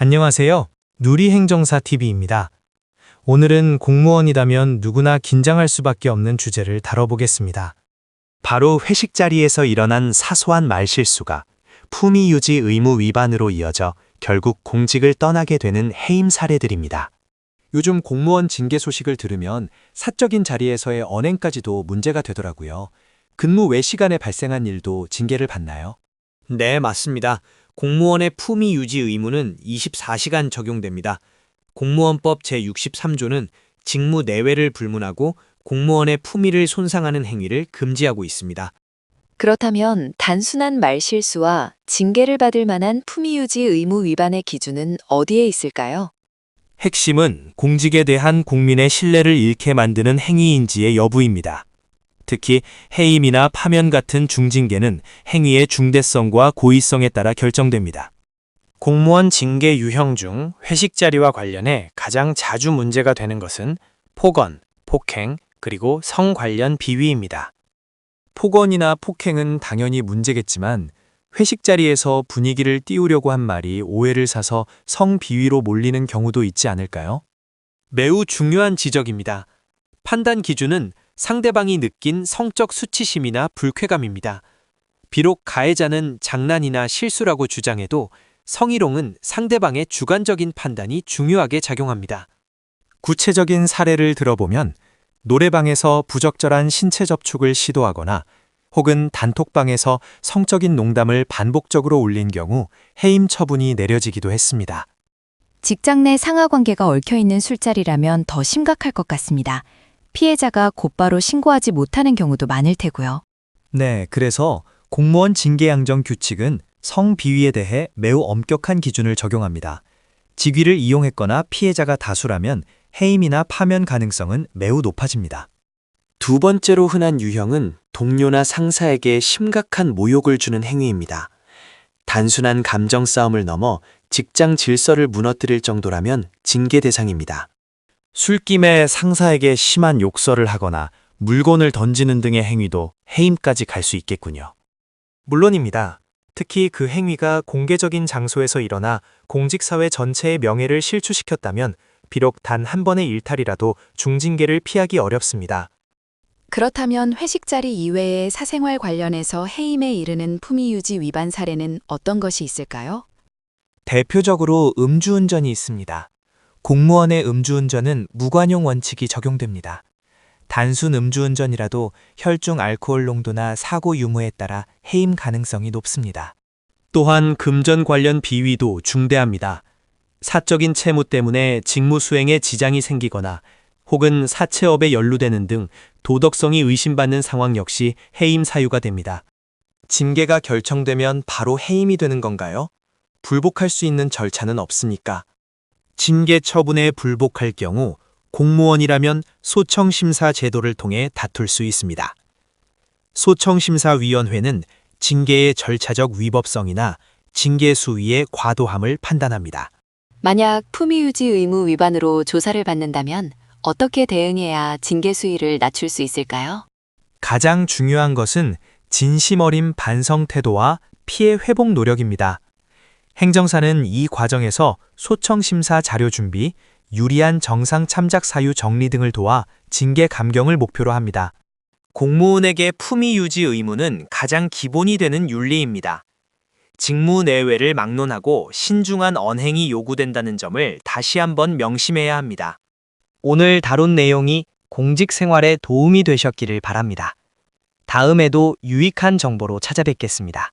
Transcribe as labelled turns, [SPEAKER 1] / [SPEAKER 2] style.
[SPEAKER 1] 안녕하세요. 누리행정사 TV입니다. 오늘은 공무원이라면 누구나 긴장할 수밖에 없는 주제를 다뤄보겠습니다.
[SPEAKER 2] 바로 회식 자리에서 일어난 사소한 말실수가 품위 유지 의무 위반으로 이어져 결국 공직을 떠나게 되는 해임 사례들입니다.
[SPEAKER 3] 요즘 공무원 징계 소식을 들으면 사적인 자리에서의 언행까지도 문제가 되더라고요. 근무 외 시간에 발생한 일도 징계를 받나요?
[SPEAKER 4] 네, 맞습니다. 공무원의 품위 유지 의무는 24시간 적용됩니다. 공무원법 제63조는 직무 내외를 불문하고 공무원의 품위를 손상하는 행위를 금지하고 있습니다.
[SPEAKER 5] 그렇다면 단순한 말실수와 징계를 받을 만한 품위 유지 의무 위반의 기준은 어디에 있을까요?
[SPEAKER 1] 핵심은 공직에 대한 국민의 신뢰를 잃게 만드는 행위인지의 여부입니다. 특히 해임이나 파면 같은 중징계는 행위의 중대성과 고의성에 따라 결정됩니다.
[SPEAKER 4] 공무원 징계 유형 중 회식 자리와 관련해 가장 자주 문제가 되는 것은 폭언, 폭행, 그리고 성 관련 비위입니다.
[SPEAKER 3] 폭언이나 폭행은 당연히 문제겠지만 회식 자리에서 분위기를 띄우려고 한 말이 오해를 사서 성 비위로 몰리는 경우도 있지 않을까요?
[SPEAKER 4] 매우 중요한 지적입니다. 판단 기준은 상대방이 느낀 성적 수치심이나 불쾌감입니다. 비록 가해자는 장난이나 실수라고 주장해도 성희롱은 상대방의 주관적인 판단이 중요하게 작용합니다.
[SPEAKER 3] 구체적인 사례를 들어보면 노래방에서 부적절한 신체 접촉을 시도하거나 혹은 단톡방에서 성적인 농담을 반복적으로 올린 경우 해임 처분이 내려지기도 했습니다.
[SPEAKER 6] 직장 내 상하 관계가 얽혀 있는 술자리라면 더 심각할 것 같습니다. 피해자가 곧바로 신고하지 못하는 경우도 많을 테고요.
[SPEAKER 3] 네, 그래서 공무원 징계 양정 규칙은 성비위에 대해 매우 엄격한 기준을 적용합니다. 직위를 이용했거나 피해자가 다수라면 해임이나 파면 가능성은 매우 높아집니다.
[SPEAKER 2] 두 번째로 흔한 유형은 동료나 상사에게 심각한 모욕을 주는 행위입니다. 단순한 감정 싸움을 넘어 직장 질서를 무너뜨릴 정도라면 징계 대상입니다. 술김에 상사에게 심한 욕설을 하거나 물건을 던지는 등의 행위도 해임까지 갈 수 있겠군요.
[SPEAKER 1] 물론입니다. 특히 그 행위가 공개적인 장소에서 일어나 공직사회 전체의 명예를 실추시켰다면 비록 단 한 번의 일탈이라도 중징계를 피하기 어렵습니다.
[SPEAKER 6] 그렇다면 회식 자리 이외의 사생활 관련해서 해임에 이르는 품위 유지 위반 사례는 어떤 것이 있을까요?
[SPEAKER 1] 대표적으로 음주운전이 있습니다. 공무원의 음주운전은 무관용 원칙이 적용됩니다. 단순 음주운전이라도 혈중 알코올 농도나 사고 유무에 따라 해임 가능성이 높습니다.
[SPEAKER 2] 또한 금전 관련 비위도 중대합니다. 사적인 채무 때문에 직무 수행에 지장이 생기거나 혹은 사채업에 연루되는 등 도덕성이 의심받는 상황 역시 해임 사유가 됩니다.
[SPEAKER 3] 징계가 결정되면 바로 해임이 되는 건가요? 불복할 수 있는 절차는 없습니까?
[SPEAKER 2] 징계 처분에 불복할 경우 공무원이라면 소청심사 제도를 통해 다툴 수 있습니다. 소청심사위원회는 징계의 절차적 위법성이나 징계 수위의 과도함을 판단합니다.
[SPEAKER 5] 만약 품위유지 의무 위반으로 조사를 받는다면 어떻게 대응해야 징계 수위를 낮출 수 있을까요?
[SPEAKER 1] 가장 중요한 것은 진심 어린 반성 태도와 피해 회복 노력입니다. 행정사는 이 과정에서 소청 심사 자료 준비, 유리한 정상 참작 사유 정리 등을 도와 징계 감경을 목표로 합니다.
[SPEAKER 4] 공무원에게 품위 유지 의무는 가장 기본이 되는 윤리입니다. 직무 내외를 막론하고 신중한 언행이 요구된다는 점을 다시 한번 명심해야 합니다.
[SPEAKER 7] 오늘 다룬 내용이 공직 생활에 도움이 되셨기를 바랍니다. 다음에도 유익한 정보로 찾아뵙겠습니다.